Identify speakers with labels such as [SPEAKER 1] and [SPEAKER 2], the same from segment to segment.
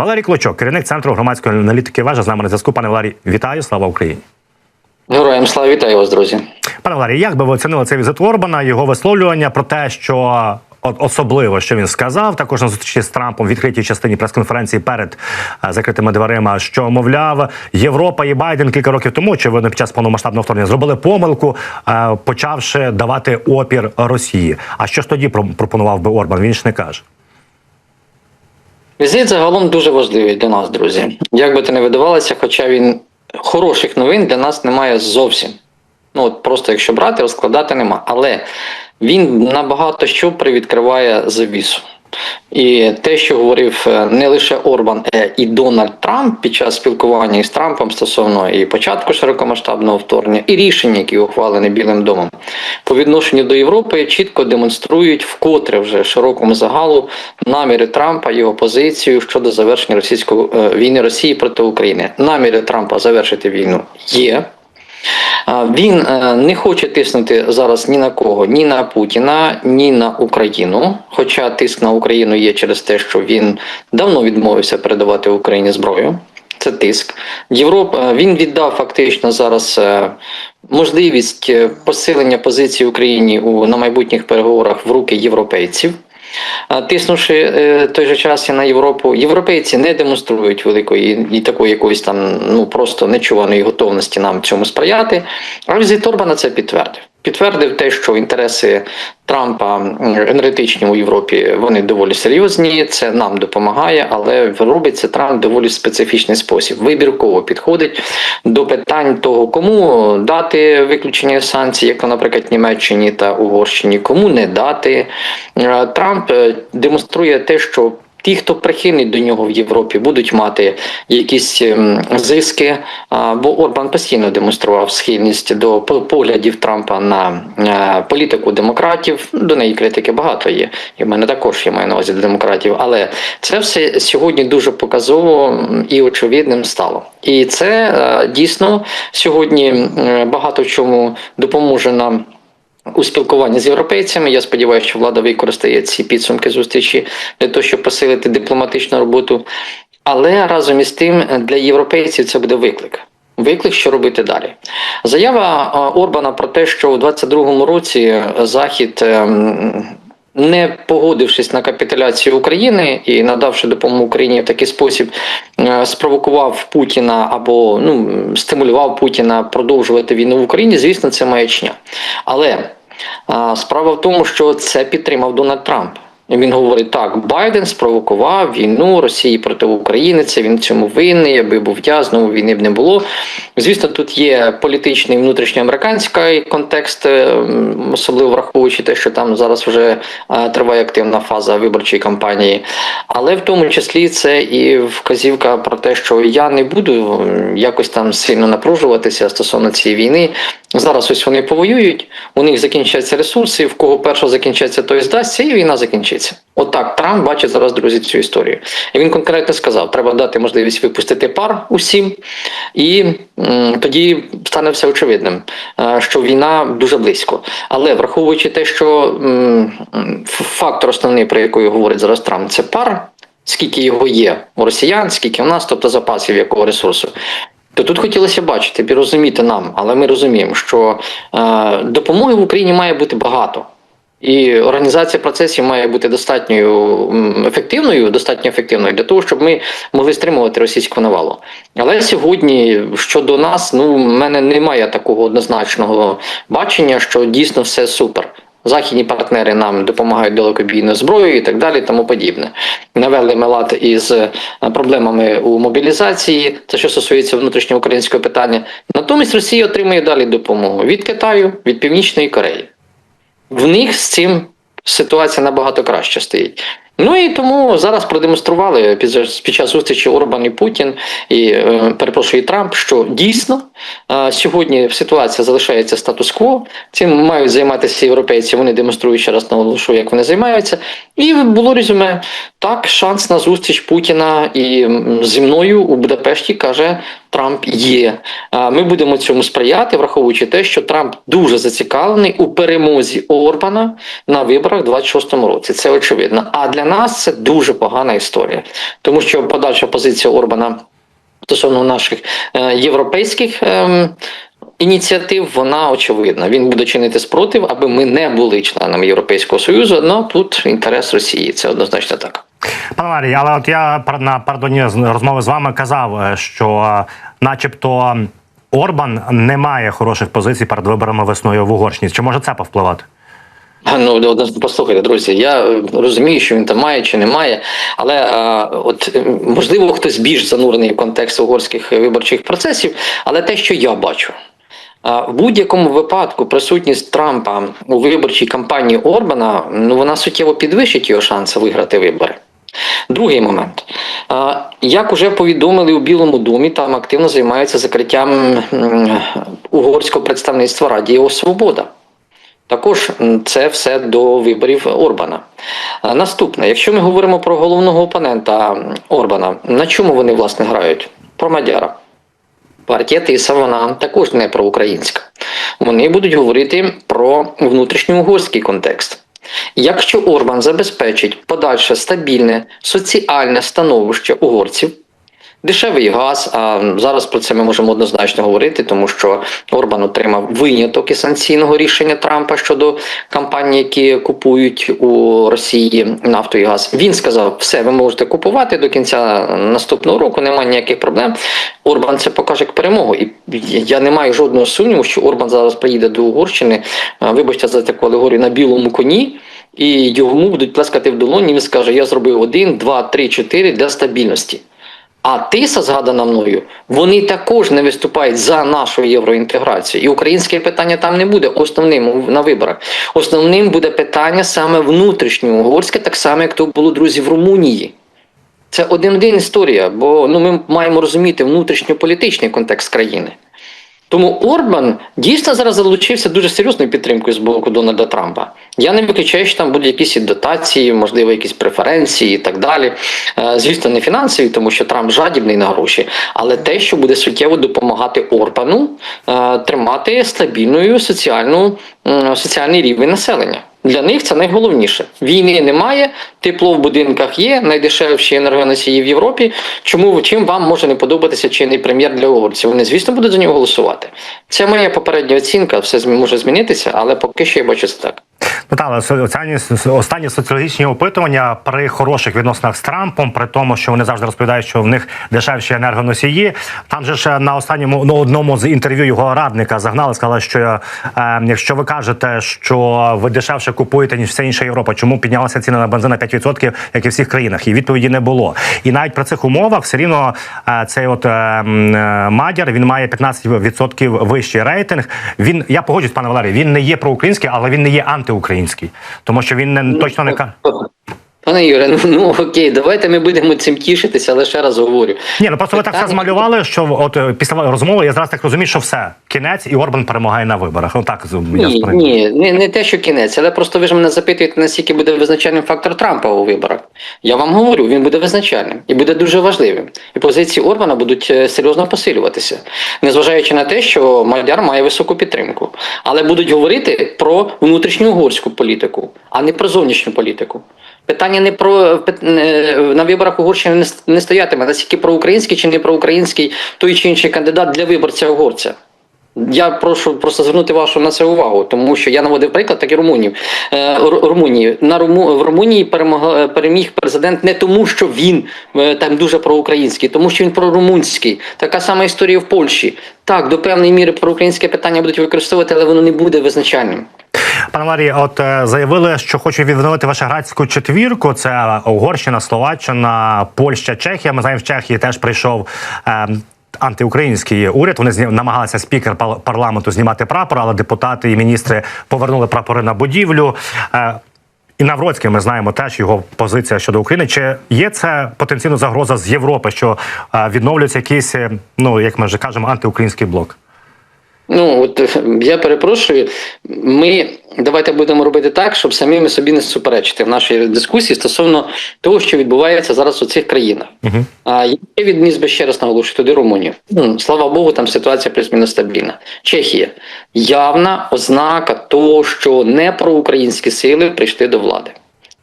[SPEAKER 1] Валерій Клочок, керівник центру громадської аналітики вежа з нами на зв'язку. Пане Валерій, вітаю, слава Україні.
[SPEAKER 2] Героям слава вітаю вас, друзі.
[SPEAKER 1] Пане Валерій, як би ви оцінили цей візит Орбана, його висловлювання про те, що особливо, що він сказав, також на зустрічі з Трампом в відкритій частині прес-конференції перед е, закритими дверима, що мовляв, Європа і Байден кілька років тому, чи вони під час повномасштабного вторгнення зробили помилку, е, почавши давати опір Росії. А що ж тоді пропонував би Орбан? Він ж не каже.
[SPEAKER 2] Візит загалом дуже важливий для нас, друзі. Як би ти не видавалося, хоча він хороших новин для нас немає зовсім. Ну от просто якщо брати, розкладати нема. Але він набагато що привідкриває завісу. І те, що говорив е, не лише Орбан, е, і Дональд Трамп під час спілкування із Трампом стосовно і початку широкомасштабного вторгнення, і рішень, які ухвалені Білим домом по відношенню до Європи, чітко демонструють вкотре вже широкому загалу наміри Трампа, його позицію щодо завершення російської е, війни Росії проти України. Наміри Трампа завершити війну є. Він е, не хоче тиснути зараз ні на кого, ні на Путіна, ні на Україну. Хоча тиск на Україну є через те, що він давно відмовився передавати Україні зброю. Це тиск. Європа він віддав фактично зараз е, можливість е, посилення позиції Україні у на майбутніх переговорах в руки європейців. Тиснувши е, той же час і на Європу, європейці не демонструють великої і такої якоїсь там ну просто нечуваної готовності нам цьому сприяти. А візит Орбана це підтвердив. Підтвердив те, що інтереси Трампа енергетичні у Європі вони доволі серйозні. Це нам допомагає, але робить це Трамп доволі специфічний спосіб. Вибірково підходить до питань того, кому дати виключення санкцій, як, наприклад, Німеччині та Угорщині, кому не дати. Е, Трамп е, демонструє те, що Ті, хто прихильний до нього в Європі, будуть мати якісь ем, зиски. Бо Орбан постійно демонстрував схильність до поглядів Трампа на е, політику демократів. До неї критики багато є. І в мене також є маю на увазі до демократів. Але це все сьогодні дуже показово і очевидним стало. І це е, дійсно сьогодні багато в чому допоможе нам. У спілкуванні з європейцями я сподіваюся, що влада використає ці підсумки зустрічі для того, щоб посилити дипломатичну роботу. Але разом із тим для європейців це буде виклик. Виклик, що робити далі. Заява Орбана про те, що у 22-му році Захід. Не погодившись на капітуляцію України і надавши допомогу Україні в такий спосіб, е, спровокував Путіна або ну стимулював Путіна продовжувати війну в Україні. Звісно, це маячня. Але а, справа в тому, що це підтримав Дональд Трамп. Він говорить так: Байден спровокував війну Росії проти України. Це він цьому винний. Аби був я, знову війни б не було. Звісно, тут є політичний внутрішньоамериканський контекст, е, особливо враховуючи те, що там зараз вже е, триває активна фаза виборчої кампанії. Але в тому числі це і вказівка про те, що я не буду якось там сильно напружуватися стосовно цієї війни. Зараз ось вони повоюють, у них закінчаться ресурси, в кого першого закінчаться, той здасться, і війна закінчиться. Отак Трамп бачить зараз, друзі, цю історію. І він конкретно сказав: треба дати можливість випустити пар усім, і м, тоді стане все очевидним, е, що війна дуже близько. Але враховуючи те, що м, фактор основний, про який говорить зараз Трамп, це пар. Скільки його є у росіян, скільки в нас, тобто запасів якого ресурсу. То тут хотілося бачити і розуміти нам, але ми розуміємо, що е, допомоги в Україні має бути багато. І організація процесів має бути достатньою ефективною, достатньо ефективною для того, щоб ми могли стримувати російську навалу. Але сьогодні щодо нас, ну в мене немає такого однозначного бачення, що дійсно все супер. Західні партнери нам допомагають далекобійною зброєю і так далі, тому подібне. Навели ми лад із е, проблемами у мобілізації, це що стосується внутрішньоукраїнського питання. Натомість Росія отримує далі допомогу від Китаю, від Північної Кореї. В них з цим ситуація набагато краще стоїть. Ну і тому зараз продемонстрували під, час зустрічі Орбан і Путін і е, перепрошую і Трамп, що дійсно е, сьогодні ситуація залишається статус-кво. Цим мають займатися європейці. Вони демонструють ще раз наголошую, як вони займаються. І було резюме. Так, шанс на зустріч Путіна і зі мною у Будапешті каже Трамп є. Ми будемо цьому сприяти, враховуючи те, що Трамп дуже зацікавлений у перемозі Орбана на виборах у 26-му році. Це очевидно. А для нас це дуже погана історія, тому що подальша позиція Орбана стосовно наших е, європейських. Ініціатив вона очевидна. Він буде чинити спротив, аби ми не були членами Європейського Союзу. Ну тут інтерес Росії. Це однозначно так.
[SPEAKER 1] Пане Валерій, але от я напередодні з- розмови з вами казав, е, що, е, начебто, Орбан не має хороших позицій перед виборами весною в Угорщині. Чи може це повпливати?
[SPEAKER 2] Ну, послухайте, друзі. Я розумію, що він там має чи не має, але е, от можливо хтось більш занурений в контекст угорських виборчих процесів, але те, що я бачу. В будь-якому випадку присутність Трампа у виборчій кампанії Орбана ну вона суттєво підвищить його шанси виграти вибори. Другий момент. Як уже повідомили у Білому домі, там активно займаються закриттям угорського представництва Радіо Свобода. Також це все до виборів Орбана. Наступне, якщо ми говоримо про головного опонента Орбана, на чому вони власне грають? Про Мадяра. Партія Тиса вона також не проукраїнська. Вони будуть говорити про внутрішньоугорський контекст. Якщо Орбан забезпечить подальше стабільне соціальне становище угорців, дешевий газ, а зараз про це ми можемо однозначно говорити, тому що Орбан отримав виняток із санкційного рішення Трампа щодо компаній, які купують у Росії нафту і газ. Він сказав: все, ви можете купувати до кінця наступного року, немає ніяких проблем. Орбан це покаже як перемогу. І я не маю жодного сумніву, що Орбан зараз приїде до Угорщини, вибачте за таку алегорію, на білому коні. І йому будуть плескати в долоні. Він скаже: Я зробив один, два, три, чотири для стабільності. А тиса, згадана мною, вони також не виступають за нашу євроінтеграцію. І українське питання там не буде основним на виборах. Основним буде питання саме внутрішньоугорське, так само, як то було друзі в Румунії. Це один-один історія, бо ну, ми маємо розуміти внутрішньополітичний контекст країни. Тому Орбан дійсно зараз залучився дуже серйозною підтримкою з боку Дональда Трампа. Я не виключаю, що там будуть якісь і дотації, можливо, якісь преференції і так далі. Е, Звісно, не фінансові, тому що Трамп жадібний на гроші, але те, що буде суттєво допомагати Орбану е, тримати стабільною соціальну, соціальний рівень населення. Для них це найголовніше. Війни немає, тепло в будинках є, найдешевші енергоносії в Європі. Чому чим вам може не подобатися чинний прем'єр для угорців? Вони, звісно, будуть за нього голосувати. Це моя попередня оцінка, все може змінитися, але поки що я бачу це так.
[SPEAKER 1] Наталя, со- останні, останні соціологічні опитування при хороших відносинах з Трампом, при тому, що вони завжди розповідають, що в них дешевші енергоносії. Там же ж на останньому ну, одному з інтерв'ю його радника загнали, сказали, що е, якщо ви кажете, що ви дешевше купуєте ніж вся інша Європа, чому піднялася ціна на бензин на 5%, як і в всіх країнах? І відповіді не було. І навіть при цих умовах все рівно е, цей от е, е, Мадяр він має 15% вищий рейтинг. Він я погоджуюсь, пане Валерій, він не є проукраїнський, але він не є антиукраїнський, тому що він не точно не ка-
[SPEAKER 2] Пане Юре, ну, ну окей, давайте ми будемо цим тішитися, але ще раз говорю.
[SPEAKER 1] Ні, ну просто ви так все змалювали, що от е, після розмови я зараз так розумію, що все кінець і Орбан перемагає на виборах. Ну так я
[SPEAKER 2] Ні, ні, не, не те, що кінець, але просто ви ж мене запитуєте, наскільки буде визначальним фактор Трампа у виборах. Я вам говорю, він буде визначальним і буде дуже важливим. І позиції Орбана будуть е, серйозно посилюватися, незважаючи на те, що Мадяр має високу підтримку. Але будуть говорити про внутрішню угорську політику, а не про зовнішню політику. Питання не про пит- на виборах Угорщини не стоятиме не стоятиме, наскільки проукраїнський чи не проукраїнський той чи інший кандидат для виборця угорця. Я прошу просто звернути вашу на це увагу, тому що я наводив приклад, так і Румунів. Е, Румунії. На Руму, в Румунії перемогла, переміг президент не тому, що він е, там дуже проукраїнський, тому що він прорумунський. Така сама історія в Польщі. Так, до певної міри проукраїнське питання будуть використовувати, але воно не буде визначальним.
[SPEAKER 1] Пане Валерій, от е, заявили, що хочуть відновити Вишеградську четвірку. Це Угорщина, Словаччина, Польща, Чехія. Ми знаємо, в Чехії теж прийшов. Антиукраїнський уряд вони зні... намагалися спікер парламенту знімати прапор, але депутати і міністри повернули прапори на будівлю. Е, і Навроцький ми знаємо теж його позиція щодо України. Чи є це потенційна загроза з Європи, що е, відновлюється якийсь, е, ну як ми вже кажемо, антиукраїнський блок?
[SPEAKER 2] Ну от е, я перепрошую, ми давайте будемо робити так, щоб самі ми собі не суперечити в нашій дискусії стосовно того, що відбувається зараз у цих країнах.
[SPEAKER 1] Угу.
[SPEAKER 2] А я відніс би ще раз наголошую туди Румунію. Ну, слава Богу, там ситуація плюс-мінус стабільна. Чехія явна ознака того, що не проукраїнські сили прийшли до влади.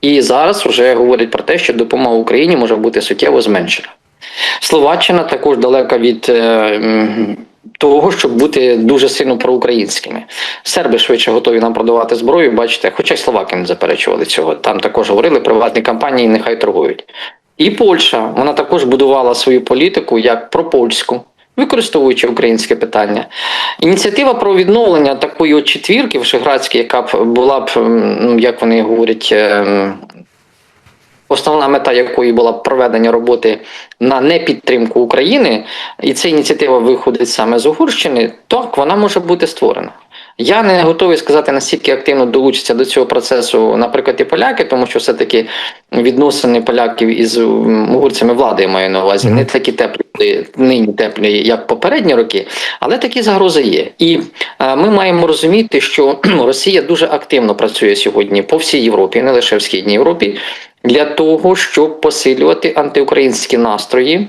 [SPEAKER 2] І зараз вже говорять про те, що допомога Україні може бути суттєво зменшена. Словаччина також далека від е, того, щоб бути дуже сильно проукраїнськими. Серби швидше готові нам продавати зброю. Бачите, хоча й словаки не заперечували цього. Там також говорили приватні компанії, нехай торгують. І Польща вона також будувала свою політику як пропольську. Використовуючи українське питання, ініціатива про відновлення такої от четвірки Вишеградської, яка б була б, ну, як вони говорять, ем, основна мета якої була проведення роботи на непідтримку України, і ця ініціатива виходить саме з Угорщини, так вона може бути створена. Я не готовий сказати, наскільки активно долучаться до цього процесу, наприклад, і поляки, тому що все-таки відносини поляків із угорцями влади я маю на увазі, не такі теплі, нині теплі, як попередні роки, але такі загрози є. І е, ми маємо розуміти, що Росія дуже активно працює сьогодні по всій Європі, не лише в Східній Європі. Для того щоб посилювати антиукраїнські настрої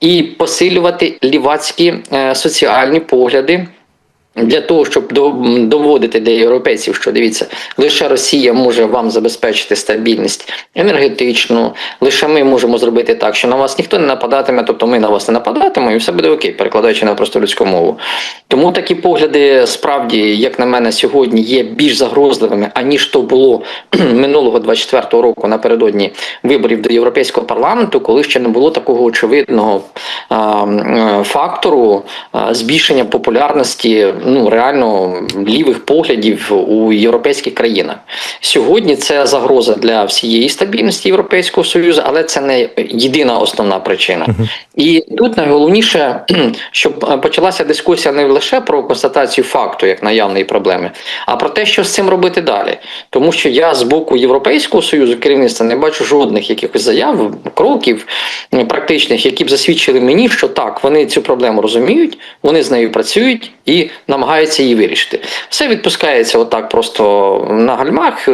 [SPEAKER 2] і посилювати лівацькі е, соціальні погляди для того, щоб до- доводити до європейців, що дивіться, лише Росія може вам забезпечити стабільність енергетичну, лише ми можемо зробити так, що на вас ніхто не нападатиме, тобто ми на вас не нападатимемо, і все буде окей, перекладаючи на просто людську мову. Тому такі погляди справді, як на мене, сьогодні є більш загрозливими, аніж то було минулого 24-го року напередодні виборів до Європейського парламенту, коли ще не було такого очевидного а, е, фактору а, збільшення популярності ну реально лівих поглядів у європейських країнах. Сьогодні це загроза для всієї стабільності Європейського союзу, але це не єдина основна причина. І тут найголовніше, щоб е, почалася дискусія не лише про констатацію факту як наявної проблеми, а про те, що з цим робити далі. Тому що я з боку Європейського союзу керівництва не бачу жодних якихось заяв, кроків практичних, які б засвідчили мені, що так, вони цю проблему розуміють, вони з нею працюють і намагаються її вирішити. Все відпускається отак просто на гальмах,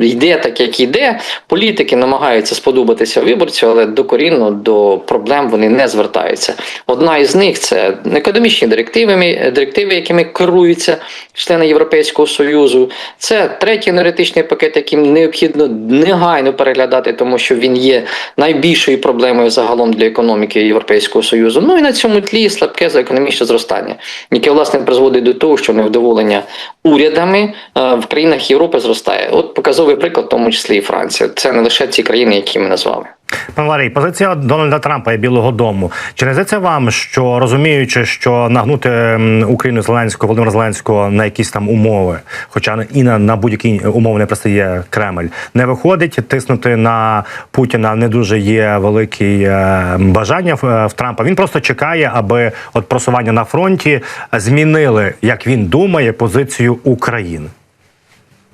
[SPEAKER 2] йде так, як йде. Політики намагаються сподобатися виборцю, але докорінно до проблем вони не звертаються. Одна із них це економічні директиви, директиви, якими керуються члени Європейського союзу. Це третій енергетичний пакет, яким необхідно негайно переглядати, тому що він є найбільшою проблемою загалом для економіки Європейського союзу. Ну і на цьому тлі слабке за економічне зростання, яке власне призводить до того, що невдоволення урядами е, в країнах Європи зростає. От показовий приклад, в тому числі і Франція. Це не лише ці країни, які ми назвали.
[SPEAKER 1] Пане Валерій, позиція Дональда Трампа і Білого Дому. Чи не здається вам, що розуміючи, що нагнути Україну Зеленського, Володимира Зеленського на якісь там умови, хоча і на, на будь-які умови не пристає Кремль, не виходить тиснути на Путіна не дуже є велике е, бажання в, в Трампа. Він просто чекає, аби от просування на фронті змінили, як він думає, позицію України.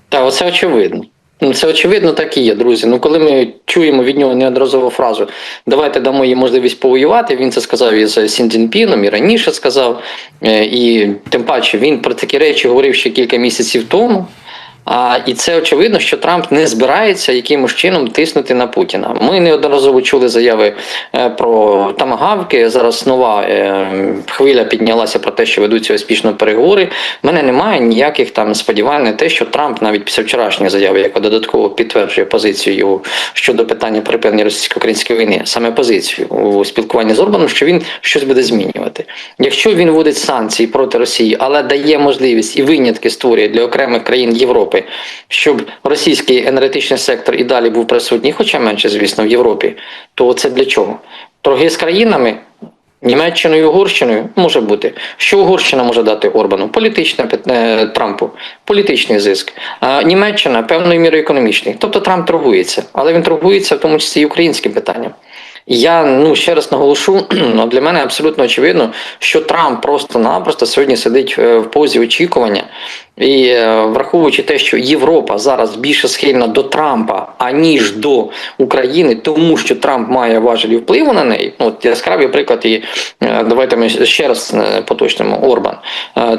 [SPEAKER 2] Так, оце очевидно. Ну, Це очевидно так і є, друзі. Ну, коли ми чуємо від нього неодноразову фразу давайте дамо їй можливість повоювати. Він це сказав і з Сіндзінпіном, і раніше сказав. Е, І тим паче він про такі речі говорив ще кілька місяців тому. А, і це очевидно, що Трамп не збирається якимось чином тиснути на Путіна. Ми неодноразово чули заяви е, про тамагавки. Зараз нова е, хвиля піднялася про те, що ведуться успішно переговори. У мене немає ніяких там сподівань на те, що Трамп навіть після вчорашньої заяви, яка додатково підтверджує позицію щодо питання припинення російсько-української війни, саме позицію у спілкуванні з Орбаном, що він щось буде змінювати. Якщо він вводить санкції проти Росії, але дає можливість і винятки створює для окремих країн Європи, щоб російський енергетичний сектор і далі був присутній, хоча менше, звісно, в Європі, то це для чого? Торги з країнами. Німеччиною Угорщиною може бути. Що Угорщина може дати Орбану? Політичне е, Трампу, політичний зиск. А Німеччина певною мірою економічний. Тобто Трамп торгується, але він торгується в тому числі і українським питанням. Я ну ще раз наголошу, ну, для мене абсолютно очевидно, що Трамп просто-напросто сьогодні сидить е, в позі очікування, і е, враховуючи те, що Європа зараз більше схильна до Трампа аніж до України, тому що Трамп має важелі впливу на неї. Ну, от яскравий приклад, і е, давайте ми ще раз поточнимо Орбан.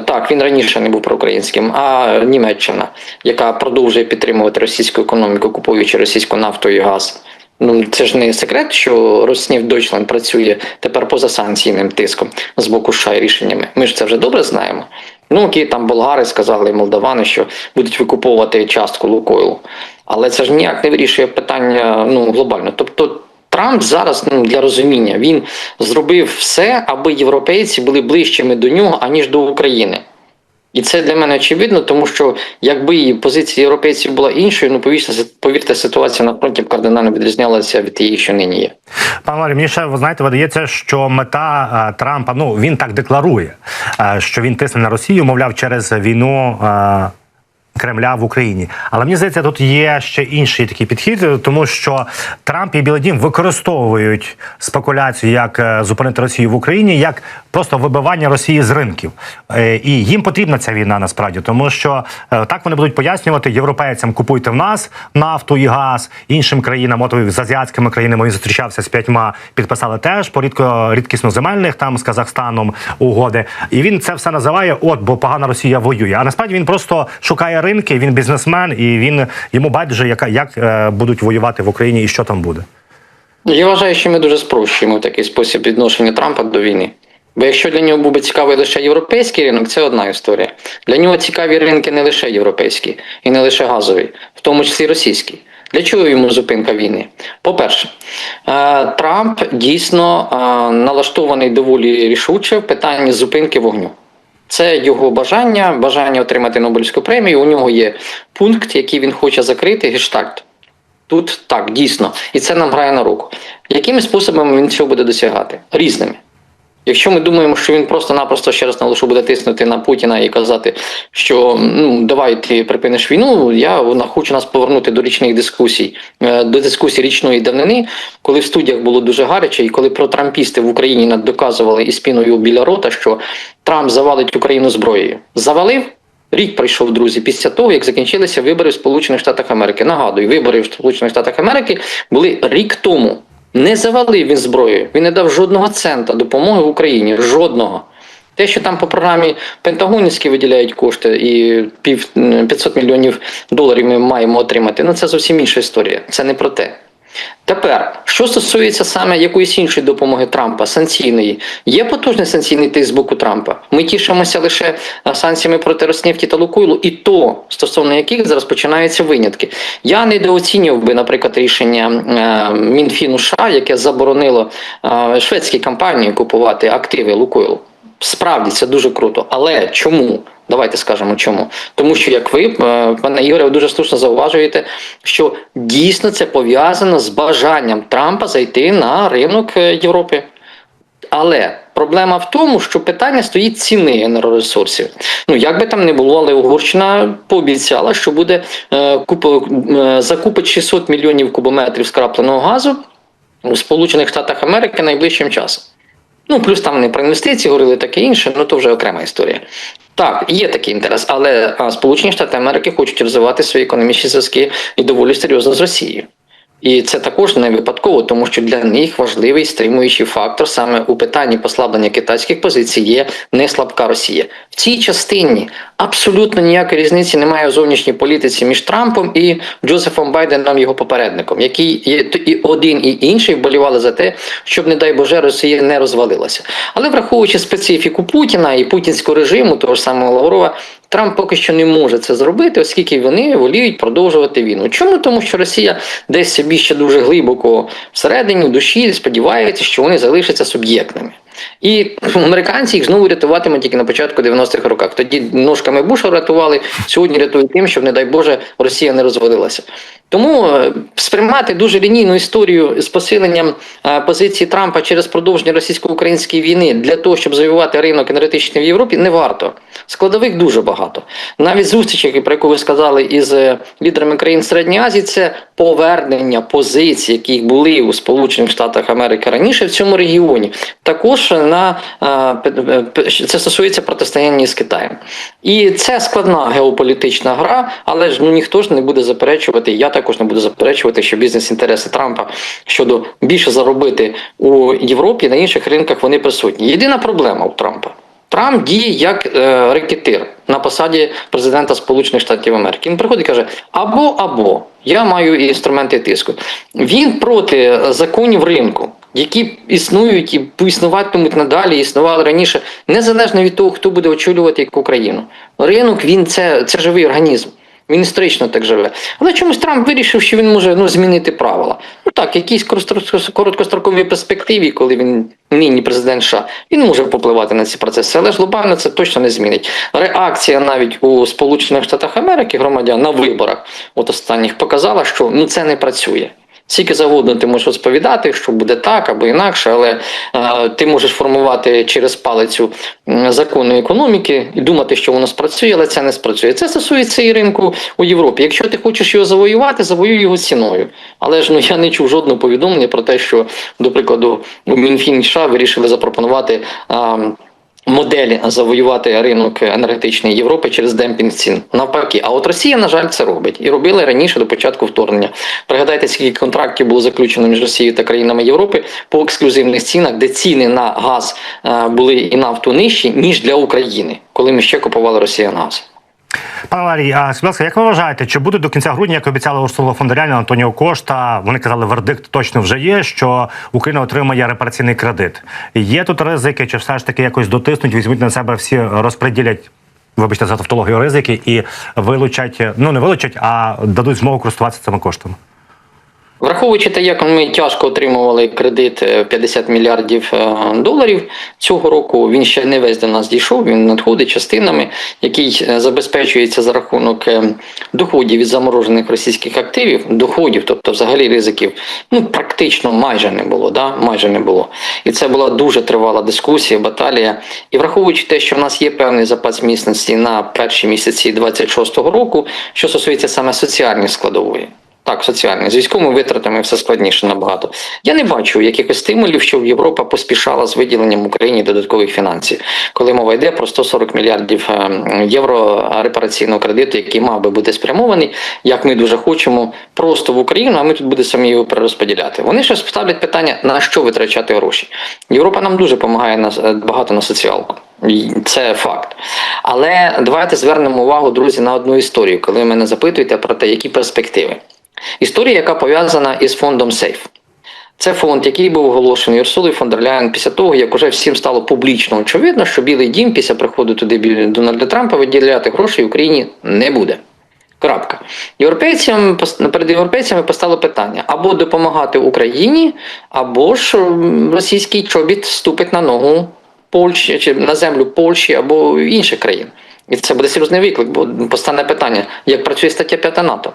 [SPEAKER 2] Так, він раніше не був проукраїнським, а Німеччина, яка продовжує підтримувати російську економіку, купуючи російську нафту і газ. Ну це ж не секрет, що Роснів Deutschland працює тепер поза санкційним тиском з боку США рішеннями. Ми ж це вже добре знаємо. Ну, окей, там болгари сказали, молдавани, що будуть викуповувати частку Лукойлу. Але це ж ніяк не вирішує питання ну, глобально. Тобто Трамп зараз ну, для розуміння він зробив все, аби європейці були ближчими до нього, аніж до України. І це для мене очевидно, тому що якби позиція європейців була іншою, ну повірте, повірте, ситуація на фронті кардинально відрізнялася від тієї, що нині є.
[SPEAKER 1] Пане Валерій, мені ще ви знаєте, видається, що мета е, Трампа, ну він так декларує, е, що він тисне на Росію, мовляв, через війну. е, Кремля в Україні, але мені здається, тут є ще інший такий підхід, тому що Трамп і Білий Дім використовують спекуляцію, як зупинити Росію в Україні, як просто вибивання Росії з ринків. Е, І їм потрібна ця війна насправді, тому що е, так вони будуть пояснювати європейцям: купуйте в нас нафту і газ, іншим країнам, от з азіатськими країнами він зустрічався з п'ятьма, підписали теж по рідко рідкісно земельних там з Казахстаном угоди. І він це все називає: от, бо погана Росія воює. А насправді він просто шукає ринки. Він бізнесмен, і він йому байдуже, яка як е, будуть воювати в Україні і що там буде.
[SPEAKER 2] Я вважаю, що ми дуже спрощуємо в такий спосіб відношення Трампа до війни. Бо якщо для нього би цікавий лише європейський ринок, це одна історія. Для нього цікаві ринки не лише європейські і не лише газові, в тому числі російські. Для чого йому зупинка війни? По-перше, е, Трамп дійсно е, налаштований доволі рішуче в питанні зупинки вогню. Це його бажання, бажання отримати Нобелівську премію. У нього є пункт, який він хоче закрити, гештальт. Тут так, дійсно, і це нам грає на руку. Якими способами він цього буде досягати? Різними. Якщо ми думаємо, що він просто-напросто ще раз наголошу буде тиснути на Путіна і казати, що ну давай ти припиниш війну, я вона хочу нас повернути до річних дискусій, е, до дискусій річної давнини, коли в студіях було дуже гаряче, і коли протрампісти в Україні нам доказували із спіною біля рота, що Трамп завалить Україну зброєю. Завалив. Рік пройшов, друзі, після того, як закінчилися вибори в Сполучених Штатах Америки. Нагадую, вибори в Сполучених Штатах Америки були рік тому. Не завалив він зброю, він не дав жодного цента допомоги в Україні. Жодного. Те, що там по програмі Пентагонівські виділяють кошти і пів 500 мільйонів доларів ми маємо отримати, ну це зовсім інша історія. Це не про те. Тепер, що стосується саме якоїсь іншої допомоги Трампа, санкційної, є потужний санкційний тиск з боку Трампа. Ми тішимося лише е, санкціями проти Роснефті та Лукойлу, і то стосовно яких зараз починаються винятки. Я недооцінював би, наприклад, рішення е, Мінфіну США, яке заборонило е, шведській компанії купувати активи Лукойлу. Справді це дуже круто. Але чому? Давайте скажемо чому. Тому що, як ви, е, пане Ігоре, дуже слушно зауважуєте, що дійсно це пов'язано з бажанням Трампа зайти на ринок е, Європи. Але проблема в тому, що питання стоїть ціни енергоресурсів. Ну як би там не було, але Угорщина пообіцяла, що буде е, купо, е, закупить 600 мільйонів кубометрів скрапленого газу у Сполучених Штатах Америки найближчим часом. Ну, плюс там не про інвестиції говорили таке інше, ну то вже окрема історія. Так, є такий інтерес, але Сполучені Штати Америки хочуть розвивати свої економічні зв'язки і доволі серйозно з Росією. І це також не випадково, тому що для них важливий стримуючий фактор саме у питанні послаблення китайських позицій є не слабка Росія. В цій частині абсолютно ніякої різниці немає у зовнішній політиці між Трампом і Джозефом Байденом, його попередником, які і один і інший вболівали за те, щоб, не дай Боже, Росія не розвалилася. Але враховуючи специфіку Путіна і путінського режиму, того ж самого Лаврова, Трамп поки що не може це зробити, оскільки вони воліють продовжувати війну. Чому? Тому що Росія десь собі ще дуже глибоко всередині, в душі сподівається, що вони залишаться суб'єктними. І американці їх знову рятуватимуть тільки на початку 90-х роках. Тоді ножками Буша рятували, сьогодні рятують тим, щоб, не дай Боже, Росія не розвалилася. Тому е, сприймати дуже лінійну історію з посиленням е, позиції Трампа через продовження російсько-української війни для того, щоб завоювати ринок енергетичний в Європі, не варто. Складових дуже багато. Навіть зустрічі, про яку ви сказали із е, лідерами країн Середньої Азії, це повернення позицій, які були у Сполучених Штатах Америки раніше в цьому регіоні. Також на це стосується протистояння з Китаєм. І це складна геополітична гра, але ж ну ніхто ж не буде заперечувати. Я також не буду заперечувати, що бізнес-інтереси Трампа щодо більше заробити у Європі на інших ринках вони присутні. Єдина проблема у Трампа. Трамп діє як е, рекетир на посаді президента Сполучених Штатів Америки. Він приходить і каже: або або я маю інструменти тиску. Він проти законів ринку, які існують і існуватимуть надалі, існували раніше, незалежно від того, хто буде очолювати яку країну. Ринок він це, це живий організм. Він історично так живе. Але чомусь Трамп вирішив, що він може ну, змінити правила. Ну так, якісь короткостроковій перспективі, коли він нині президент США, він може попливати на ці процеси, але ж глобально це точно не змінить. Реакція навіть у Сполучених Штатах Америки громадян на виборах, от останніх, показала, що ну це не працює. Скільки завгодно ти можеш розповідати, що буде так або інакше, але е, ти можеш формувати через палицю м, закони економіки і думати, що воно спрацює, але це не спрацює. Це стосується і ринку у Європі. Якщо ти хочеш його завоювати, завоюй його ціною. Але ж ну я не чув жодного повідомлення про те, що, до прикладу, у Мінфін США вирішили запропонувати. А, Моделі завоювати ринок енергетичної Європи через демпінг цін навпаки. А от Росія, на жаль, це робить і робила раніше до початку вторгнення. Пригадайте, скільки контрактів було заключено між Росією та країнами Європи по ексклюзивних цінах, де ціни на газ е, були і нафту нижчі ніж для України, коли ми ще купували Росія газ.
[SPEAKER 1] Пане Валерій, а будь ласка, як ви вважаєте, чи буде до кінця грудня, як обіцяли Урсула фон Антоніо Кошта? Вони казали, вердикт точно вже є, що Україна отримає репараційний кредит. Є тут ризики, чи все ж таки якось дотиснуть, візьмуть на себе всі розподілять. Вибачте за тавтологію ризики і вилучать, ну не вилучать, а дадуть змогу користуватися цими коштами.
[SPEAKER 2] Враховуючи те, як ми тяжко отримували кредит е, 50 мільярдів е, доларів цього року, він ще не весь до нас дійшов. Він надходить частинами, який е, забезпечується за рахунок е, доходів від заморожених російських активів, доходів, тобто взагалі ризиків, ну практично майже не було. Да? Майже не було. І це була дуже тривала дискусія, баталія. І враховуючи те, що в нас є певний запас міцності на перші місяці 26-го року, що стосується саме соціальної складової. Так, соціальний. З військовими витратами все складніше набагато. Я не бачу якихось стимулів, щоб Європа поспішала з виділенням Україні додаткових фінансів, коли мова йде про 140 мільярдів е, євро репараційного кредиту, який мав би бути спрямований, як ми дуже хочемо, просто в Україну, а ми тут будемо самі його перерозподіляти. Вони ще ставлять питання, на що витрачати гроші. Європа нам дуже допомагає на е, багато на соціалку. Це факт. Але давайте звернемо увагу, друзі, на одну історію, коли мене запитуєте про те, які перспективи. Історія, яка пов'язана із фондом Сейф. Це фонд, який був оголошений Урсулою фон дер Ляєн після того, як уже всім стало публічно очевидно, що Білий Дім після приходу туди Дональда Трампа виділяти гроші Україні не буде. Крапка. Європейцям перед європейцями постало питання або допомагати Україні, або ж російський чобіт ступить на ногу Польщі чи на землю Польщі або інших країн. І це буде серйозний виклик, бо постане питання, як працює стаття 5 НАТО.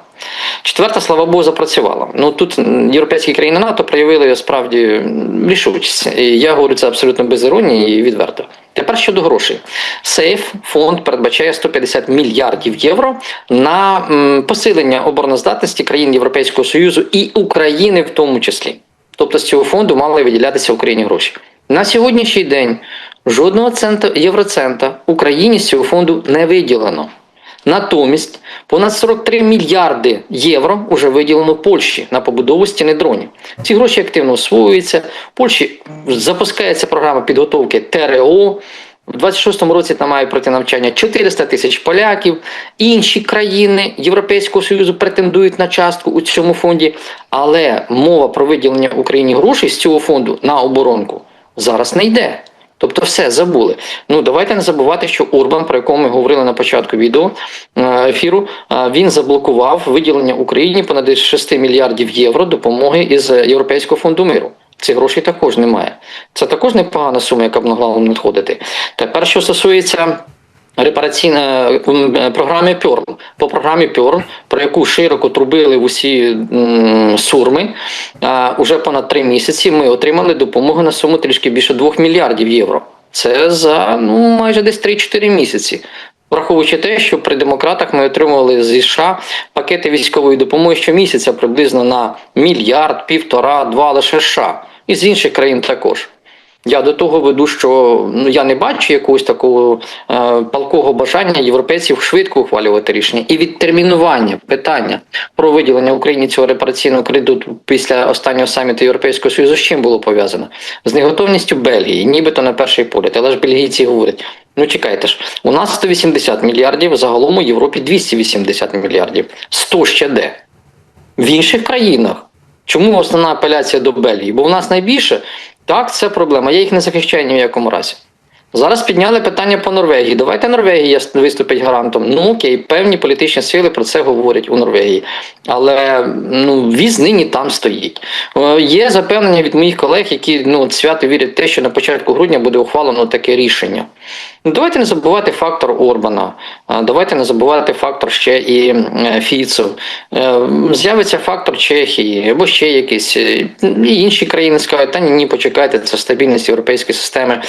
[SPEAKER 2] Четверта, слава Богу, запрацювала. Ну тут європейські країни НАТО проявили справді рішучість. І я говорю це абсолютно без іронії і відверто. Тепер щодо грошей. Сейф фонд передбачає 150 мільярдів євро на посилення обороноздатності країн Європейського Союзу і України в тому числі. Тобто з цього фонду мали виділятися Україні гроші. На сьогоднішній день жодного цента євроцента Україні з цього фонду не виділено. Натомість понад 43 мільярди євро вже виділено Польщі на побудову стіни дронів. Ці гроші активно освоюються. В Польщі запускається програма підготовки ТРО. В 26-му році там мають пройти навчання 400 тисяч поляків. Інші країни Європейського Союзу претендують на частку у цьому фонді. Але мова про виділення Україні грошей з цього фонду на оборонку зараз не йде. Тобто все забули. Ну давайте не забувати, що Урбан, про якого ми говорили на початку відео е, ефіру, е, він заблокував виділення Україні понад 6 мільярдів євро допомоги із Європейського фонду миру. Цих грошей також немає. Це також непогана сума, яка б могла надходити. Тепер, що стосується репараційна е, програмі Пьорн. По програмі Пьорн, про яку широко трубили в усі сурми, а, уже понад три місяці ми отримали допомогу на суму трішки більше 2 мільярдів євро. Це за ну майже десь 3-4 місяці. Враховуючи те, що при демократах ми отримували зі США пакети військової допомоги щомісяця приблизно на мільярд, півтора, два лише США. І з інших країн також. Я до того веду, що ну я не бачу якогось такого е, палкого бажання європейців швидко ухвалювати рішення і відтермінування питання про виділення Україні цього репараційного кредиту після останнього саміту Європейського Союзу з чим було пов'язано? З неготовністю Бельгії, нібито на перший погляд. Але ж бельгійці говорять: ну чекайте ж, у нас 180 мільярдів, загалом у Європі 280 мільярдів. 100 ще де? В інших країнах. Чому основна апеляція до Бельгії? Бо в нас найбільше так, це проблема. Я їх не захищаю ні в якому разі. Зараз підняли питання по Норвегії. Давайте Норвегія виступить гарантом. Ну окей, певні політичні сили про це говорять у Норвегії. Але ну, віз нині там стоїть. Е, Є запевнення від моїх колег, які ну, свято вірять в те, що на початку грудня буде ухвалено таке рішення. Ну, Давайте не забувати фактор Орбана, давайте не забувати фактор ще і е, Фіцу. Е, З'явиться фактор Чехії або ще якийсь. е, І інші країни скажуть, та ні, ні, почекайте, це стабільність європейської системи.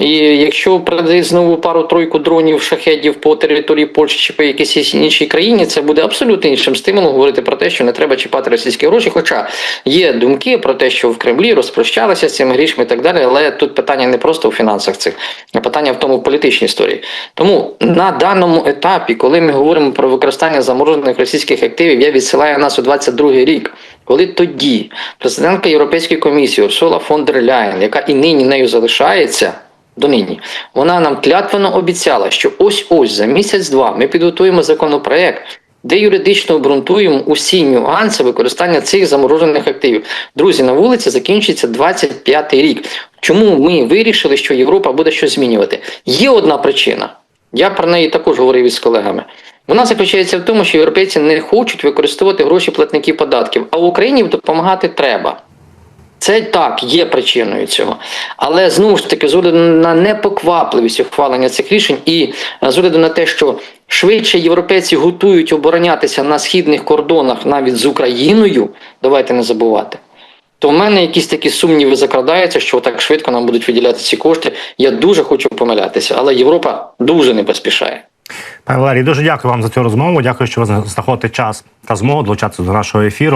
[SPEAKER 2] І якщо прийде знову пару-тройку дронів, шахедів по території Польщі чи по якійсь іншій країні, це буде абсолютно іншим стимулом говорити про те, що не треба чіпати російські гроші. Хоча є думки про те, що в Кремлі розпрощалися з цими грішми і так далі, але тут питання не просто у фінансах цих, а питання в тому в політичній історії. Тому на даному етапі, коли ми говоримо про використання заморожених російських активів, я відсилаю нас у 22 рік. Коли тоді президентка Європейської комісії Урсула фон дер Ляєн, яка і нині нею залишається, донині, вона нам клятвенно обіцяла, що ось-ось за місяць-два ми підготуємо законопроект, де юридично обґрунтуємо усі нюанси використання цих заморожених активів. Друзі, на вулиці закінчиться 25-й рік. Чому ми вирішили, що Європа буде щось змінювати? Є одна причина. Я про неї також говорив із колегами. Вона заключається в тому, що європейці не хочуть використовувати гроші платників податків, а Україні допомагати треба. Це так, є причиною цього. Але знову ж таки, з огляду на непоквапливість ухвалення цих рішень і е, з огляду на те, що швидше європейці готують оборонятися на східних кордонах навіть з Україною, давайте не забувати. То в мене якісь такі сумніви закрадаються, що так швидко нам будуть виділяти ці кошти. Я дуже хочу помилятися, але Європа дуже не поспішає.
[SPEAKER 1] Пане Валерій, дуже дякую вам за цю розмову. Дякую, що ви знаходите час та змогу долучатися до нашого ефіру.